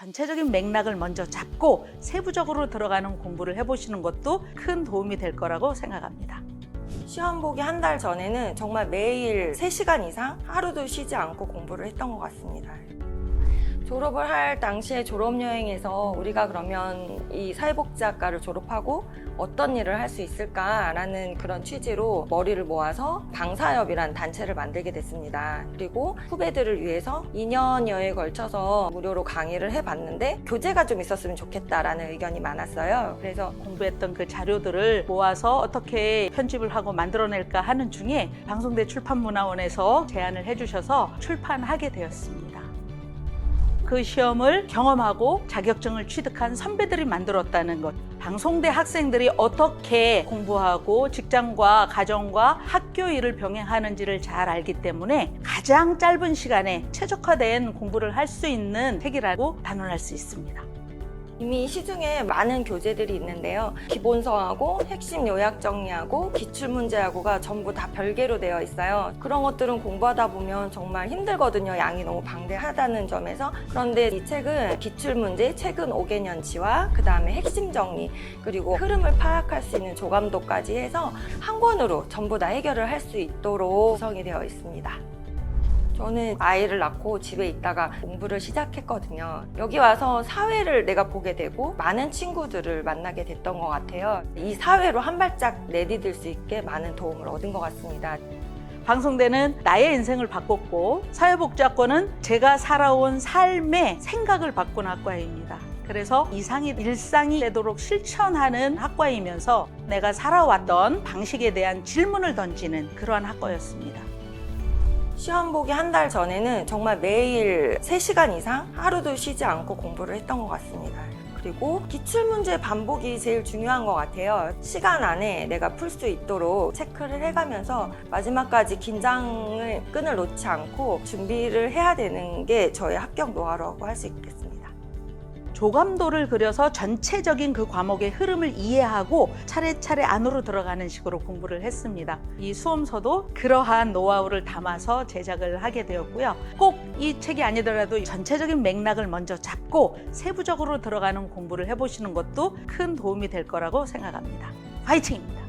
전체적인 맥락을 먼저 잡고 세부적으로 들어가는 공부를 해보시는 것도 큰 도움이 될 거라고 생각합니다. 시험 보기 한 달 전에는 정말 매일 3시간 이상 하루도 쉬지 않고 공부를 했던 것 같습니다. 졸업을 할 당시에 졸업여행에서 우리가 그러면 이 사회복지학과를 졸업하고 어떤 일을 할 수 있을까라는 그런 취지로 머리를 모아서 방사협이라는 단체를 만들게 됐습니다. 그리고 후배들을 위해서 2년여에 걸쳐서 무료로 강의를 해봤는데 교재가 좀 있었으면 좋겠다라는 의견이 많았어요. 그래서 공부했던 그 자료들을 모아서 어떻게 편집을 하고 만들어낼까 하는 중에 방송대 출판문화원에서 제안을 해주셔서 출판하게 되었습니다. 그 시험을 경험하고 자격증을 취득한 선배들이 만들었다는 것. 방송대 학생들이 어떻게 공부하고 직장과 가정과 학교 일을 병행하는지를 잘 알기 때문에 가장 짧은 시간에 최적화된 공부를 할 수 있는 책이라고 단언할 수 있습니다. 이미 시중에 많은 교재들이 있는데요. 기본서하고 핵심 요약 정리하고 기출 문제하고가 전부 다 별개로 되어 있어요. 그런 것들은 공부하다 보면 정말 힘들거든요. 양이 너무 방대하다는 점에서. 그런데 이 책은 기출 문제, 최근 5개년치와 그 다음에 핵심 정리, 그리고 흐름을 파악할 수 있는 조감도까지 해서 한 권으로 전부 다 해결을 할 수 있도록 구성이 되어 있습니다. 저는 아이를 낳고 집에 있다가 공부를 시작했거든요. 여기 와서 사회를 내가 보게 되고 많은 친구들을 만나게 됐던 것 같아요. 이 사회로 한 발짝 내디딜 수 있게 많은 도움을 얻은 것 같습니다. 방송대는 나의 인생을 바꿨고 사회복지학과는 제가 살아온 삶의 생각을 바꾼 학과입니다. 그래서 이상이 일상이 되도록 실천하는 학과이면서 내가 살아왔던 방식에 대한 질문을 던지는 그러한 학과였습니다. 시험 보기 한 달 전에는 정말 매일 3시간 이상 하루도 쉬지 않고 공부를 했던 것 같습니다. 그리고 기출문제 반복이 제일 중요한 것 같아요. 시간 안에 내가 풀 수 있도록 체크를 해가면서 마지막까지 긴장을 끈을 놓지 않고 준비를 해야 되는 게 저의 합격 노하우라고 할 수 있겠습니다. 조감도를 그려서 전체적인 그 과목의 흐름을 이해하고 차례차례 안으로 들어가는 식으로 공부를 했습니다. 이 수험서도 그러한 노하우를 담아서 제작을 하게 되었고요. 꼭 이 책이 아니더라도 전체적인 맥락을 먼저 잡고 세부적으로 들어가는 공부를 해보시는 것도 큰 도움이 될 거라고 생각합니다. 화이팅입니다.